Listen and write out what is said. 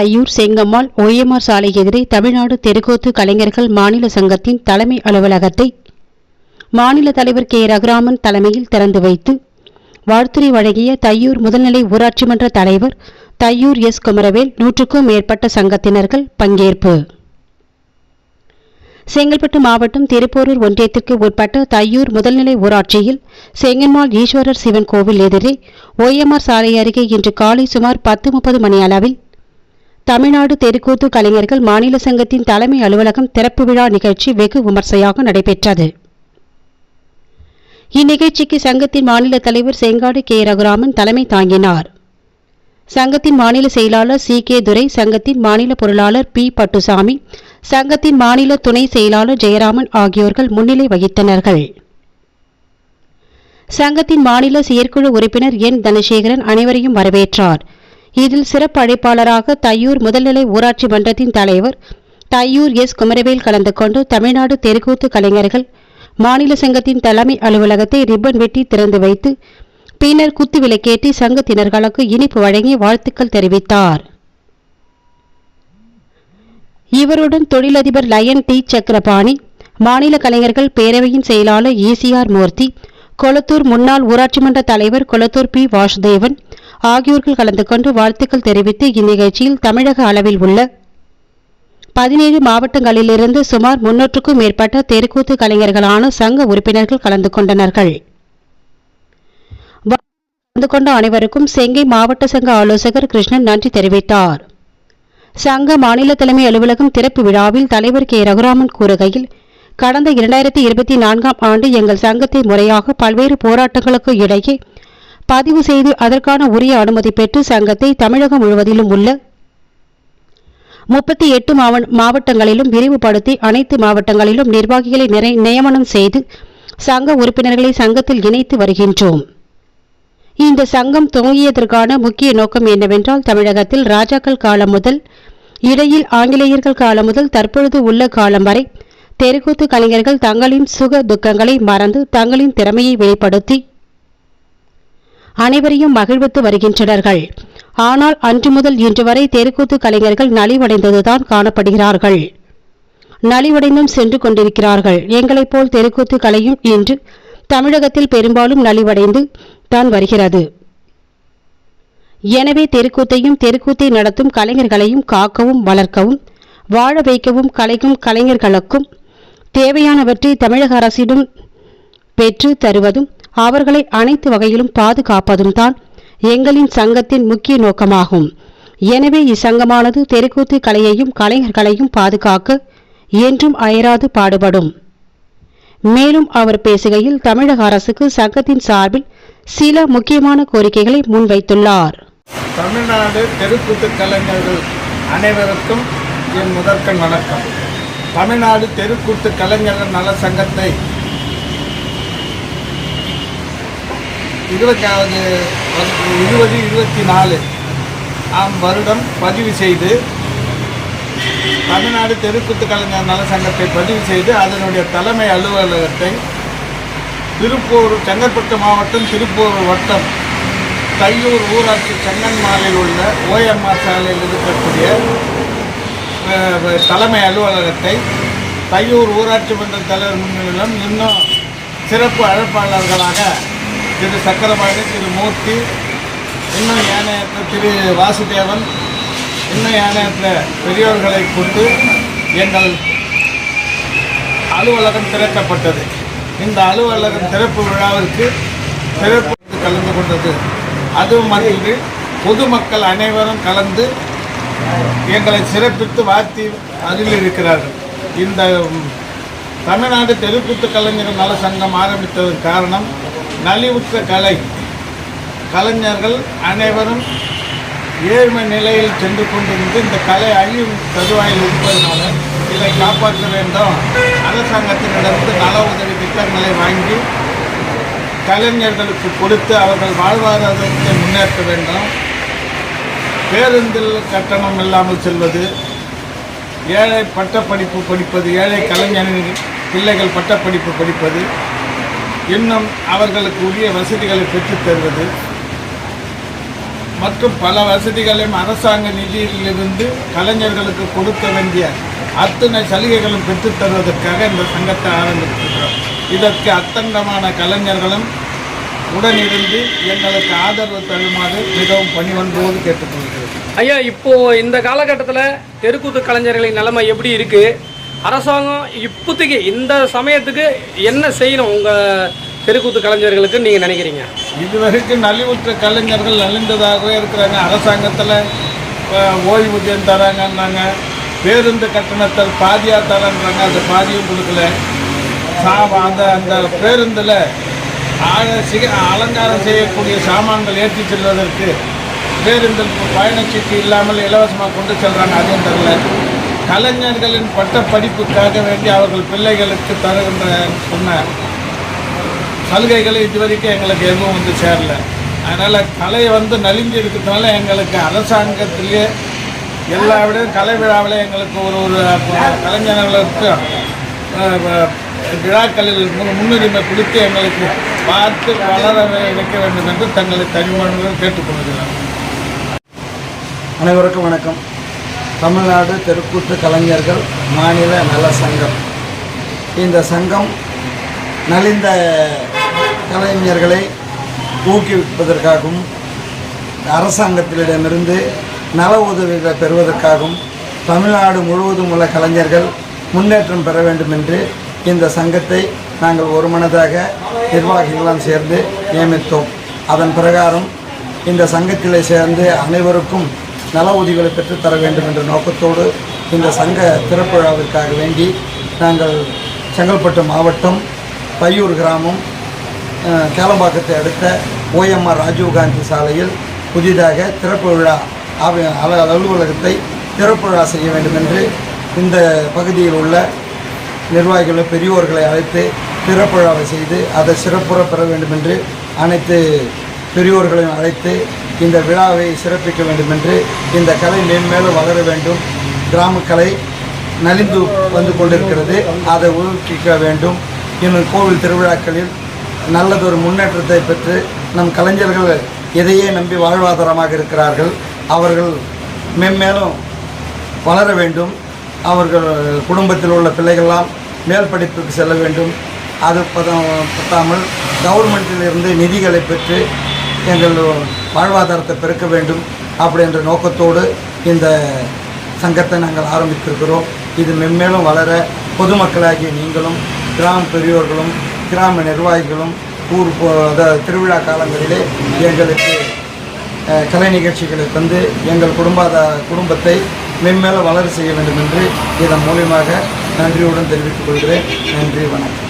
Thaiyur செங்கம்மாள் OMR சாலை எதிரே தமிழ்நாடு தெருக்கோத்து கலைஞர்கள் மாநில சங்கத்தின் தலைமை அலுவலகத்தை மாநில தலைவர் கே. ரகுராமன் தலைமையில் திறந்து வைத்து வாழ்த்துரை வழங்கிய தையூர் முதல்நிலை ஊராட்சி மன்ற தலைவர் தையூர் எஸ். குமரவேல் நூற்றுக்கும் மேற்பட்ட சங்கத்தினர்கள் பங்கேற்பு. செங்கல்பட்டு மாவட்டம் திருப்போரூர் ஒன்றியத்திற்கு உட்பட்ட தையூர் முதல்நிலை ஊராட்சியில் செங்கன்மாள் ஈஸ்வரர் சிவன் கோவில் எதிரே ஓஎம்ஆர் சாலை அருகே இன்று காலை சுமார் பத்து முப்பது மணி அளவில் தமிழ்நாடு தெருக்கூத்து கலைஞர்கள் மாநில சங்கத்தின் தலைமை அலுவலகம் திறப்பு விழா நிகழ்ச்சி வெகு விமர்சையாக நடைபெற்றது. இந்நிகழ்ச்சிக்கு சங்கத்தின் மாநில தலைவர் செங்காடு கே. ரகுராமன் தலைமை தாங்கினார். சங்கத்தின் மாநில செயலாளர் சி. கே. துரை சங்கத்தின் மாநில பொருளாளர் பி. பட்டுசாமி சங்கத்தின் மாநில துணை செயலாளர் ஜெயராமன் ஆகியோர்கள் முன்னிலை வகித்தனர்கள். சங்கத்தின் மாநில செயற்குழு உறுப்பினர் என். தனசேகரன் அனைவரையும் வரவேற்றார். இதில் சிறப்பு அழைப்பாளராக தையூர் முதல்நிலை ஊராட்சி மன்றத்தின் தலைவர் தையூர் எஸ். குமரவேல் கலந்து கொண்டு தமிழ்நாடு தெருக்கூத்து கலைஞர்கள் மாநில சங்கத்தின் தலைமை அலுவலகத்தை ரிப்பன் வெட்டி திறந்து வைத்து பின்னர் குத்து விளக்கேற்றி சங்கத்தினர்களுக்கு இனிப்பு வழங்கி வாழ்த்துக்கள் தெரிவித்தார். இவருடன் தொழிலதிபர் லயன் டி. சக்கரபாணி மாநில கலைஞர்கள் பேரவையின் செயலாளர் ஈசிஆர் மூர்த்தி கொளத்தூர் முன்னாள் ஊராட்சி மன்ற தலைவர் கொளத்தூர் பி. வாசுதேவன் ஆகியோர்கள் கலந்து கொண்டு வாழ்த்துக்கள் தெரிவித்து இந்நிகழ்ச்சியில் தமிழக அளவில் உள்ள பதினேழு மாவட்டங்களிலிருந்து சுமார் முன்னூற்றுக்கும் மேற்பட்ட தெருக்கூத்து கலைஞர்களான சங்க உறுப்பினர்கள் கலந்து கொண்டனர்கள். கலந்து கொண்ட அனைவருக்கும் செங்கை மாவட்ட சங்க ஆலோசகர் கிருஷ்ணன் நன்றி தெரிவித்தார். சங்க மாநில தலைமை அலுவலகம் திறப்பு விழாவில் தலைவர் கே. ரகுராமன் கூறுகையில் கடந்த இரண்டாயிரத்தி இருபத்தி நான்காம் ஆண்டு எங்கள் சங்கத்தை முறையாக பல்வேறு போராட்டங்களுக்கு இடையே பதிவு செய்து அதற்கான உரிய அனுமதி பெற்று சங்கத்தை தமிழகம் முழுவதிலும் உள்ள முப்பத்தி எட்டு மாவட்டங்களிலும் விரிவுபடுத்தி அனைத்து மாவட்டங்களிலும் நிர்வாகிகளை நிறை- நியமனம் செய்து சங்க உறுப்பினர்களை சங்கத்தில் இணைத்து வருகின்றோம். இந்த சங்கம் துவங்கியதற்கான முக்கிய நோக்கம் என்னவென்றால் தமிழகத்தில் ராஜாக்கள் காலம் முதல் இடையில் ஆங்கிலேயர்கள் காலம் முதல் தற்பொழுது உள்ள காலம் வரை தெருக்கூத்து கலைஞர்கள் தங்களின் சுக துக்கங்களை மறந்து தங்களின் திறமையை வெளிப்படுத்தி அனைவரையும் மகிழ்வித்து வருகின்றனர்கள். ஆனால் அன்று முதல் இன்று வரை தெருக்கூத்து கலைஞர்கள் நலிவடைந்ததுதான் காணப்படுகிறார்கள். நலிவடைந்தும் சென்று கொண்டிருக்கிறார்கள். எங்களைப் போல் தெருக்கூத்து கலையும் இன்று தமிழகத்தில் பெரும்பாலும் நலிவடைந்து தான் வருகிறது. எனவே தெருக்கூத்தையும் தெருக்கூத்தை நடத்தும் கலைஞர்களையும் காக்கவும் வளர்க்கவும் வாழ வைக்கவும் கலைக்கும் கலைஞர்களுக்கும் தேவையானவற்றை தமிழக அரசிடம் பெற்று தருவதும் அவர்களை அனைத்து வகையிலும் பாதுகாப்பதும் தான் எங்களின் சங்கத்தின் முக்கிய நோக்கமாகும். எனவே இச்சங்கமானது தெருக்கூத்து கலையையும் கலைஞர்களையும் பாதுகாக்க என்றும் அயராது பாடுபடும். மேலும் அவர் பேசுகையில் தமிழக அரசுக்கு சங்கத்தின் சார்பில் சில முக்கியமான கோரிக்கைகளை முன்வைத்துள்ளார். தமிழ்நாடு தெருக்கூத்து கலைஞர்கள் அனைவருக்கும் என் முதற்கண் வணக்கம். தமிழ்நாடு தெருக்கூத்து கலைஞர்கள் நல சங்கத்தை இருபத்தாவது இருபது இருபத்தி நாலு ஆம் வருடம் பதிவு செய்து தமிழ்நாடு தெருக்கூத்து கலைஞர் நல சங்கத்தை பதிவு செய்து அதனுடைய தலைமை அலுவலகத்தை திருப்பூர் செங்கற்பட்டு மாவட்டம் திருப்பூர் வட்டம் தையூர் ஊராட்சி செங்கன்மாலில் உள்ள ஓஎம்ஆர் சாலையில் இருக்கக்கூடிய தலைமை அலுவலகத்தை தையூர் ஊராட்சி மன்ற தலைவர் முன்னிலும் இன்னும் சிறப்பு அழைப்பாளர்களாக திரு சக்கரபாணி திரு மூர்த்தி இன்னும் யானையத்தில் திரு வாசுதேவன் இன்னும் ஏனையற்ற பெரியோர்களை கொண்டு எங்கள் அலுவலகம் திறக்கப்பட்டது. இந்த அலுவலகம் திறப்பு விழாவிற்கு திறப்பு கலந்து கொண்டது. அதுவும் அன்று பொதுமக்கள் அனைவரும் கலந்து எங்களை சிறப்பித்து வாழ்த்தி அருளியிருக்கிறார்கள் இந்த தமிழ்நாடு தெருக்கூத்து கலைஞர்கள் நல சங்கம் ஆரம்பித்ததன் காரணம் நலிவுற்ற கலை. கலைஞர்கள் அனைவரும் ஏழ்மை நிலையில் சென்று கொண்டிருந்து இந்த கலை அழியும் தருவாயில் இருப்பதனால இதை காப்பாற்ற வேண்டும். அரசாங்கத்தினிடமிருந்து நல உதவி திட்டங்களை வாங்கி கலைஞர்களுக்கு கொடுத்து அவர்கள் வாழ்வாதாரத்தை முன்னேற்ற வேண்டும். பேருந்தில் கட்டணம் இல்லாமல் செல்வது ஏழை பட்டப்படிப்பு படிப்பது ஏழை கலைஞரின் பிள்ளைகள் பட்டப்படிப்பு படிப்பது இன்னும் அவர்களுக்கு உரிய வசதிகளை பெற்றுத் தருவது. மற்றும் பல வசதிகளையும் அரசாங்க நிதியிலிருந்து கலைஞர்களுக்கு கொடுக்க வேண்டிய அத்தனை சலுகைகளும் பெற்றுத் தருவதற்காக இந்த சங்கத்தை ஆரம்பித்திருக்கிறோம். இதற்கு அத்தண்டமான கலைஞர்களும் உடனிருந்து எங்களுக்கு ஆதரவு தருமாறு மிகவும் பணிவன்போடு கேட்டுக்கொள்கிறேன். ஐயா இப்போ இந்த காலகட்டத்தில் தெருக்கூத்து கலைஞர்களின் நிலைமை எப்படி இருக்குது அரசாங்கம் இப்போதைக்கு இந்த சமயத்துக்கு என்ன செய்யணும் உங்கள் தெருக்கூத்து கலைஞர்களுக்கு நீங்கள் நினைக்கிறீங்க? இதுவரைக்கும் நலிவுற்ற கலைஞர்கள் நலிந்ததாகவே இருக்கிறாங்க. அரசாங்கத்தில் ஓய்வூதியம் தராங்கன்னாங்க. பேருந்து கட்டணத்தில் பாதியாக தரன்றாங்க அந்த பாதியும் கொடுக்கல சா அந்த அந்த பேருந்தில் ஆக சிக அலங்காரம் செய்யக்கூடிய சாமான்கள் ஏற்றி செல்வதற்கு பேருந்தில் பயணச்சீட்டு இல்லாமல் இலவசமாக கொண்டு செல்கிறாங்க அதுவும் தெரில. கலைஞர்களின் பட்ட படிப்புக்காக வேண்டி அவர்கள் பிள்ளைகளுக்கு தருகின்ற சொன்ன சலுகைகள் இதுவரைக்கும் எங்களுக்கு எதுவும் வந்து சேரல. அதனால் கலை வந்து நலிஞ்சு இருக்கிறதுனால எங்களுக்கு அரசாங்கத்திலேயே எல்லா விட கலை விழாவில் எங்களுக்கு ஒரு ஒரு கலைஞர்களுக்கு விழாக்களில் முன்னுரிமை கொடுத்து எங்களுக்கு பார்த்து வளர வைக்க வேண்டும் என்று தங்களை தனிமனிதர்கள் கேட்டுக்கொள்கிறார்கள் அனைவருக்கும் வணக்கம். தமிழ்நாடு தெருக்கூத்து கலைஞர்கள் மாநில நல சங்கம். இந்த சங்கம் நலிந்த கலைஞர்களை ஊக்குவிப்பதற்காகவும் அரசாங்கத்திடமிருந்து நல உதவிகளை பெறுவதற்காகவும் தமிழ்நாடு முழுவதும் உள்ள கலைஞர்கள் முன்னேற்றம் பெற வேண்டும் என்று இந்த சங்கத்தை நாங்கள் ஒருமனதாக நிர்வாகிகளும் சேர்ந்து நியமித்தோம். அதன் பிரகாரம் இந்த சங்கத்திலே சேர்ந்து அனைவருக்கும் நல உதவிகளை பெற்றுத்தர வேண்டும் என்ற நோக்கத்தோடு இந்த சங்க திறப்பு விழாவிற்காக வேண்டி நாங்கள் செங்கல்பட்டு மாவட்டம் பையூர் கிராமம் கேளம்பாக்கத்தை அடுத்த ஓஎம்ஆர் ராஜீவ்காந்தி சாலையில் புதிதாக திறப்பு விழா அல- அலுவலகத்தை திறப்பு விழா செய்ய வேண்டும் என்று இந்த பகுதியில் உள்ள நிர்வாகிகளை பெரியோர்களை அழைத்து திறப்பு விழாவை செய்து அதை சிறப்புற பெற வேண்டும் என்று அனைத்து பெரியோர்களையும் அழைத்து இந்த விழாவை சிறப்பிக்க வேண்டும் என்று இந்த கலை மேன்மேலும் வளர வேண்டும். கிராமக்கலை நலிந்து வந்து கொண்டிருக்கிறது. அதை ஊக்குவிக்க வேண்டும். இன்னும் கோவில் திருவிழாக்களில் நல்லதொரு முன்னேற்றத்தை பெற்று நம் கலைஞர்கள் எதையே நம்பி வாழ்வாதாரமாக இருக்கிறார்கள். அவர்கள் மென்மேலும் வளர வேண்டும். அவர்கள் குடும்பத்தில் உள்ள பிள்ளைகள்லாம் மேல் படிப்புக்கு செல்ல வேண்டும். அது பதம் பத்தாமல் கவர்மெண்ட்டிலிருந்து நிதிகளை பெற்று எங்கள் வாழ்வாதாரத்தை பெருக்க வேண்டும் அப்படின்ற நோக்கத்தோடு இந்த சங்கத்தை நாங்கள் ஆரம்பித்திருக்கிறோம். இது மென்மேலும் வளர பொதுமக்களாகிய நீங்களும் கிராம பெரியோர்களும் கிராம நிர்வாகிகளும் ஊர் போ- அதாவது திருவிழா காலங்களிலே எங்களுக்கு கலை நிகழ்ச்சிகளை தந்து எங்கள் குடும்பாத குடும்பத்தை மென்மேலும் வளர செய்ய வேண்டும் என்று இதன் மூலியமாக நன்றியுடன் தெரிவித்துக் கொள்கிறேன். நன்றி வணக்கம்.